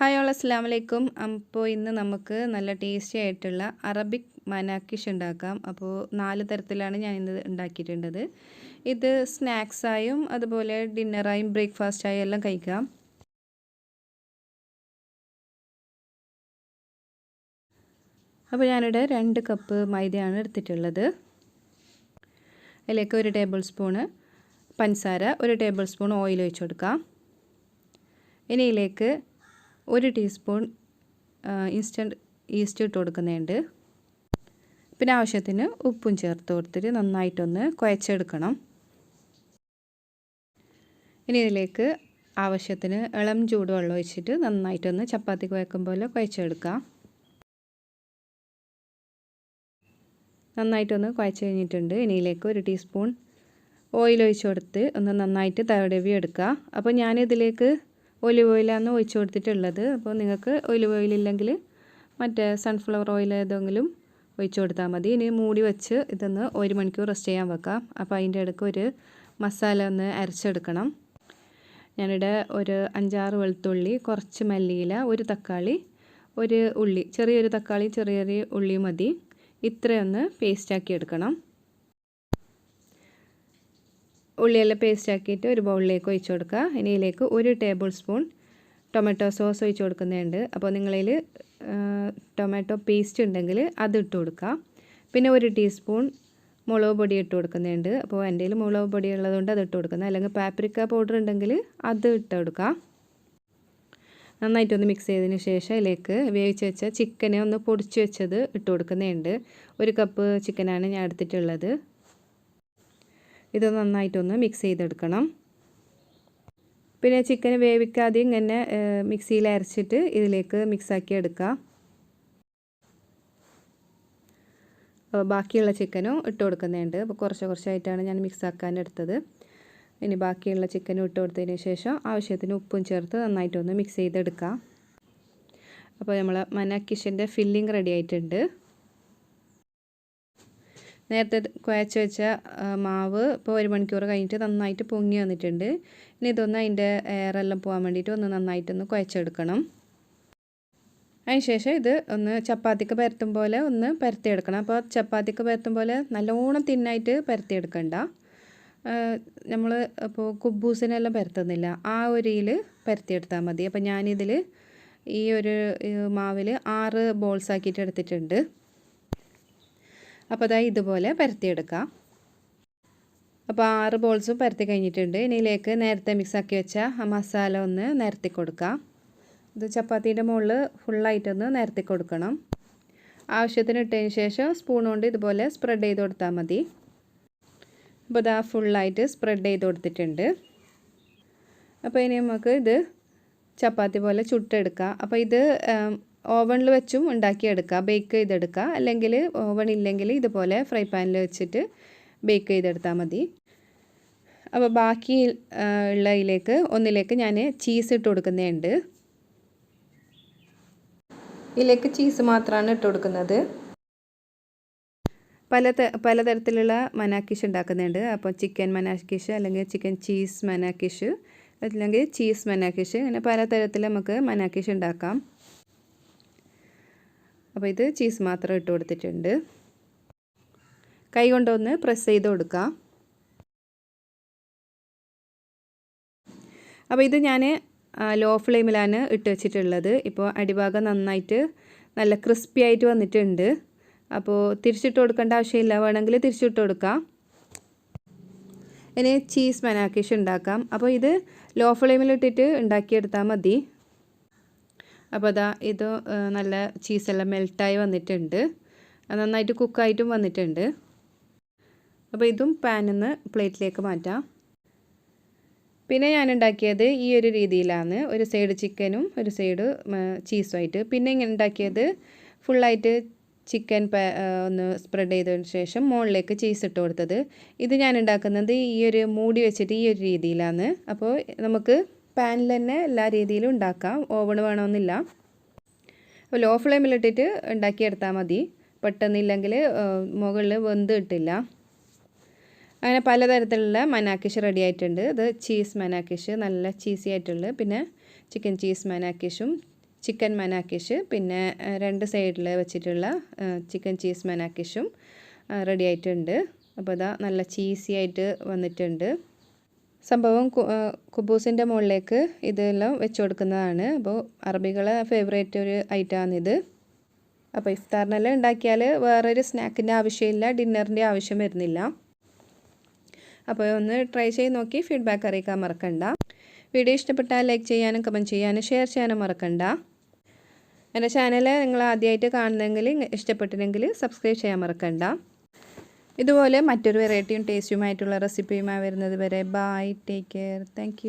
Hi all അസ്സാം വലൈക്കും അപ്പോൾ ഇന്ന് നമുക്ക് നല്ല ടേസ്റ്റി ആയിട്ടുള്ള അറബിക് മനാക്കിഷ് ഉണ്ടാക്കാം. അപ്പോൾ നാല് തരത്തിലാണ് ഞാൻ ഇന്ന് ഉണ്ടാക്കിയിട്ടുള്ളത്. ഇത് സ്നാക്സായും അതുപോലെ ഡിന്നറായും ബ്രേക്ക്ഫാസ്റ്റായും എല്ലാം കഴിക്കാം. അപ്പോൾ ഞാനിവിടെ രണ്ട് കപ്പ് മൈദയാണ് എടുത്തിട്ടുള്ളത്. അതിലേക്ക് ഒരു ടേബിൾ സ്പൂണ് പഞ്ചസാര ഒരു ടേബിൾ സ്പൂൺ ഓയിൽ ഒഴിച്ചു കൊടുക്കാം. ഇനി ഇതിലേക്ക് ഒരു ടീസ്പൂൺ ഇൻസ്റ്റന്റ് ഈസ്റ്റ് ഇട്ട് കൊടുക്കുന്നുണ്ട്. പിന്നെ ആവശ്യത്തിന് ഉപ്പും ചേർത്ത് കൊടുത്തിട്ട് നന്നായിട്ടൊന്ന് കുഴച്ചെടുക്കണം. ഇനി ഇതിലേക്ക് ആവശ്യത്തിന് ഇളം ചൂടുവെള്ളം ഒഴിച്ചിട്ട് നന്നായിട്ടൊന്ന് ചപ്പാത്തി കുഴക്കും പോലെ കുഴച്ചെടുക്കാം. നന്നായിട്ടൊന്ന് കുഴച്ച് കഴിഞ്ഞിട്ടുണ്ട്. ഇനിയിലേക്ക് ഒരു ടീസ്പൂൺ ഓയിൽ ഒഴിച്ച് കൊടുത്ത് ഒന്ന് നന്നായിട്ട് തടവി എടുക്കുക അപ്പോൾ ഞാനിതിലേക്ക് ഒലിവ് ഓയിലാണ് ഒഴിച്ചു കൊടുത്തിട്ടുള്ളത്. അപ്പോൾ നിങ്ങൾക്ക് ഒലിവ് ഓയിൽ ഇല്ലെങ്കിൽ മറ്റേ സൺഫ്ലവർ ഓയിൽ ഏതെങ്കിലും ഒഴിച്ചു കൊടുത്താൽ മതി. ഇനി മൂടി വെച്ച് ഇതൊന്ന് ഒരു മണിക്കൂർ റെസ്റ്റ് ചെയ്യാൻ വെക്കാം. അപ്പോൾ അതിന്റെ ഇടയ്ക്ക് ഒരു മസാല ഒന്ന് അരച്ചെടുക്കണം. ഞാനിവിടെ ഒരു അഞ്ചാറ് വെളുത്തുള്ളി കുറച്ച് മല്ലിയില ഒരു തക്കാളി ഒരു ഉള്ളി ചെറിയൊരു തക്കാളി ചെറിയ ചെറിയ ഉള്ളി മതി. ഇത്രയൊന്ന് പേസ്റ്റാക്കി എടുക്കണം. ഉള്ളിയെല്ലാം പേസ്റ്റ് ആക്കിയിട്ട് ഒരു ബൗളിലേക്ക് ഒഴിച്ച് കൊടുക്കുക. ഇനിയിലേക്ക് ഒരു ടേബിൾ സ്പൂൺ ടൊമാറ്റോ സോസ് ഒഴിച്ച് കൊടുക്കുന്നുണ്ട്. അപ്പോൾ നിങ്ങളിൽ ടൊമാറ്റോ പേസ്റ്റ് ഉണ്ടെങ്കിൽ അത് ഇട്ട് കൊടുക്കുക. പിന്നെ ഒരു ടീസ്പൂൺ മുളക് പൊടി ഇട്ട് കൊടുക്കുന്നുണ്ട്. അപ്പോൾ എന്റെ കയ്യിൽ മുളക് പൊടി ഉള്ളതുകൊണ്ട് അത് ഇട്ട് കൊടുക്കുന്നത്. അല്ലെങ്കിൽ പാപ്രിക്ക പൗഡർ ഉണ്ടെങ്കിൽ അത് ഇട്ട് കൊടുക്കുക. നന്നായിട്ടൊന്ന് മിക്സ് ചെയ്തതിന് ശേഷം ഇതിലേക്ക് വേവിച്ച് വെച്ച ചിക്കനെ ഒന്ന് പൊടിച്ച് വെച്ചത് ഇട്ട് കൊടുക്കുന്നുണ്ട്. ഒരു കപ്പ് ചിക്കനാണ് ഞാൻ എടുത്തിട്ടുള്ളത്. ഇത് നന്നായിട്ടൊന്ന് മിക്സ് ചെയ്തെടുക്കണം. പിന്നെ ചിക്കൻ വേവിക്കാതെ ഇങ്ങനെ മിക്സിയിൽ അരച്ചിട്ട് ഇതിലേക്ക് മിക്സാക്കി എടുക്കുക. ബാക്കിയുള്ള ചിക്കനും ഇട്ട് കൊടുക്കുന്നുണ്ട്. അപ്പോൾ കുറച്ച് കുറച്ചായിട്ടാണ് ഞാൻ മിക്സാക്കാൻ എടുത്തത്. ഇനി ബാക്കിയുള്ള ചിക്കനും ഇട്ട് കൊടുത്തതിന് ശേഷം ആവശ്യത്തിന് ഉപ്പും ചേർത്ത് നന്നായിട്ടൊന്ന് മിക്സ് ചെയ്തെടുക്കാം അപ്പോൾ നമ്മൾ മനാക്കിഷിന്റെ ഫില്ലിംഗ് റെഡി ആയിട്ടുണ്ട്. നേരത്തെ കുഴച്ച് വെച്ച മാവ് ഇപ്പോൾ ഒരു മണിക്കൂർ കഴിഞ്ഞിട്ട് നന്നായിട്ട് പൊങ്ങി വന്നിട്ടുണ്ട്. ഇനി ഇതൊന്ന് അതിന്റെ എയറെല്ലാം പോകാൻ വേണ്ടിയിട്ട് ഒന്ന് നന്നായിട്ടൊന്ന് കുഴച്ചെടുക്കണം. അതിനുശേഷം ഇത് ഒന്ന് ചപ്പാത്തിക്ക് പരത്തും പോലെ ഒന്ന് പരത്തിയെടുക്കണം. അപ്പോൾ ചപ്പാത്തിക്ക് പരത്തും പോലെ നല്ലോണം തിന്നായിട്ട് പരത്തിയെടുക്കണ്ട. നമ്മൾ ഇപ്പോൾ കുബൂസിനെല്ലാം പരത്തുന്നില്ല. ആ ഒരു ഇതിൽ പരത്തിയെടുത്താൽ മതി. അപ്പോൾ ഞാനിതിൽ ഈ ഒരു മാവിൽ ആറ് ബോൾസ് ആക്കിയിട്ട് എടുത്തിട്ടുണ്ട്. അപ്പോൾ അതായത് ഇതുപോലെ പരത്തിയെടുക്കാം. അപ്പോൾ ആറ് ബോൾസും പരത്തി കഴിഞ്ഞിട്ടുണ്ട്. ഇനിയിലേക്ക് നേരത്തെ മിക്സാക്കി വെച്ച ആ മസാല ഒന്ന് നിരത്തി കൊടുക്കാം. ഇത് ചപ്പാത്തീന്റെ മുകളിൽ ഫുള്ളായിട്ടൊന്ന് നിരത്തി കൊടുക്കണം. ആവശ്യത്തിന് ഇട്ടതിന് ശേഷം സ്പൂൺ കൊണ്ട് ഇതുപോലെ സ്പ്രെഡ് ചെയ്ത് കൊടുത്താൽ മതി. അപ്പോൾ ഇതാ ഫുള്ളായിട്ട് സ്പ്രെഡ് ചെയ്ത് കൊടുത്തിട്ടുണ്ട്. അപ്പോൾ ഇനി നമുക്ക് ഇത് ചപ്പാത്തി പോലെ ചുട്ടെടുക്കാം. അപ്പോൾ ഇത് ഓവണിൽ വെച്ചും ഉണ്ടാക്കിയെടുക്കുക. ബേക്ക് ചെയ്തെടുക്കുക. അല്ലെങ്കിൽ ഓവൺ ഇല്ലെങ്കിൽ ഇതുപോലെ ഫ്രൈ പാനിൽ വെച്ചിട്ട് ബേക്ക് ചെയ്തെടുത്താൽ മതി. അപ്പോൾ ബാക്കി ഉള്ളതിലേക്ക് ഒന്നിലേക്ക് ഞാൻ ചീസ് ഇട്ട് കൊടുക്കുന്നുണ്ട് ഇതിലേക്ക് ചീസ് മാത്രമാണ് ഇട്ട് കൊടുക്കുന്നത്. പല പലതരത്തിലുള്ള മനാക്കിഷ് ഉണ്ടാക്കുന്നുണ്ട്. അപ്പോൾ ചിക്കൻ മനാക്കിഷ് അല്ലെങ്കിൽ ചിക്കൻ ചീസ് മനാക്കിഷ് അല്ലെങ്കിൽ ചീസ് മനാക്കിഷ് അങ്ങനെ പലതരത്തിൽ നമുക്ക് മനാക്കിഷ് ഉണ്ടാക്കാം. അപ്പോൾ ഇത് ചീസ് മാത്രം ഇട്ട് കൊടുത്തിട്ടുണ്ട്. കൈ കൊണ്ടൊന്ന് പ്രസ് ചെയ്ത് കൊടുക്കാം. അപ്പോൾ ഇത് ഞാൻ ലോ ഫ്ലെയിമിലാണ് ഇട്ട് വെച്ചിട്ടുള്ളത്. ഇപ്പോൾ അടിഭാഗം നന്നായിട്ട് നല്ല ക്രിസ്പി ആയിട്ട് വന്നിട്ടുണ്ട്. അപ്പോൾ തിരിച്ചിട്ട് കൊടുക്കേണ്ട ആവശ്യമില്ല. വേണമെങ്കിൽ തിരിച്ചിട്ട് കൊടുക്കാം. ഇനി ചീസ് മനാക്കിഷ് ഉണ്ടാക്കാം. അപ്പോൾ ഇത് ലോ ഫ്ലെയിമിലിട്ടിട്ട് ഉണ്ടാക്കിയെടുത്താൽ മതി. അപ്പോൾ അതാ ഇത് നല്ല ചീസെല്ലാം മെൽട്ടായി വന്നിട്ടുണ്ട്. നന്നായിട്ട് കുക്കായിട്ടും വന്നിട്ടുണ്ട്. അപ്പോൾ ഇതും പാനിൽ നിന്ന് പ്ലേറ്റിലേക്ക് മാറ്റാം. പിന്നെ ഞാൻ ഉണ്ടാക്കിയത് ഈ ഒരു രീതിയിലാണ്. ഒരു സൈഡ് ചിക്കനും ഒരു സൈഡ് ചീസുമായിട്ട്. പിന്നെ ഇങ്ങനെ ഉണ്ടാക്കിയത് ഫുള്ളായിട്ട് ചിക്കൻ ഒന്ന് സ്പ്രെഡ് ചെയ്തതിന് ശേഷം മുകളിലേക്ക് ചീസ് ഇട്ട് കൊടുത്തത്. ഇത് ഞാൻ ഉണ്ടാക്കുന്നത് ഈ ഒരു മൂടി വെച്ചിട്ട് ഈ ഒരു രീതിയിലാണ്. അപ്പോൾ നമുക്ക് പാനിൽ തന്നെ എല്ലാ രീതിയിലും ഉണ്ടാക്കാം. ഓവൺ വേണമെന്നില്ല. അപ്പോൾ ലോ ഫ്ലെയിമിലിട്ടിട്ട് ഉണ്ടാക്കിയെടുത്താൽ മതി. പെട്ടെന്നില്ലെങ്കിൽ മുകളിൽ വെന്ത് കിട്ടില്ല. അങ്ങനെ പലതരത്തിലുള്ള മനാക്കിഷ് റെഡി ആയിട്ടുണ്ട്. ഇത് ചീസ് മനാക്കിഷ് നല്ല ചീസി ആയിട്ടുള്ളത് പിന്നെ ചിക്കൻ ചീസ് മനാക്കിഷും ചിക്കൻ മനാക്കിഷ് പിന്നെ രണ്ട് സൈഡിൽ വെച്ചിട്ടുള്ള ചിക്കൻ ചീസ് മനാക്കിഷും റെഡി ആയിട്ടുണ്ട്. അപ്പോൾ ഇതാ നല്ല ചീസി ആയിട്ട് വന്നിട്ടുണ്ട്. സംഭവം കുബൂസിന്റെ മുകളിലേക്ക് ഇതെല്ലാം വെച്ച് കൊടുക്കുന്നതാണ് അപ്പോൾ അറബികളെ ഫേവറേറ്റ് ഒരു ഐറ്റമാണിത് അപ്പോൾ ഇഫ്താറിനെല്ലാം ഉണ്ടാക്കിയാൽ വേറൊരു സ്നാക്കിന്റെ ആവശ്യമില്ല ഡിന്നറിന്റെ ആവശ്യം വരുന്നില്ല. അപ്പോൾ ഒന്ന് ട്രൈ ചെയ്ത് നോക്കി ഫീഡ്ബാക്ക് അറിയിക്കാൻ മറക്കണ്ട. വീഡിയോ ഇഷ്ടപ്പെട്ടാൽ ലൈക്ക് ചെയ്യാനും കമന്റ് ചെയ്യാനും ഷെയർ ചെയ്യാനും മറക്കണ്ട. എന്റെ ചാനൽ നിങ്ങൾ ആദ്യമായിട്ട് കാണുന്നെങ്കിൽ ഇഷ്ടപ്പെട്ടില്ലെങ്കിൽ സബ്സ്ക്രൈബ് ചെയ്യാൻ മറക്കണ്ട. ഇതുപോലെ മറ്റൊരു വെറൈറ്റിയും ടേസ്റ്റിയുമായിട്ടുള്ള റെസിപ്പിയുമായി വരുന്നത് വരെ ബൈ ടേക്ക് കെയർ താങ്ക്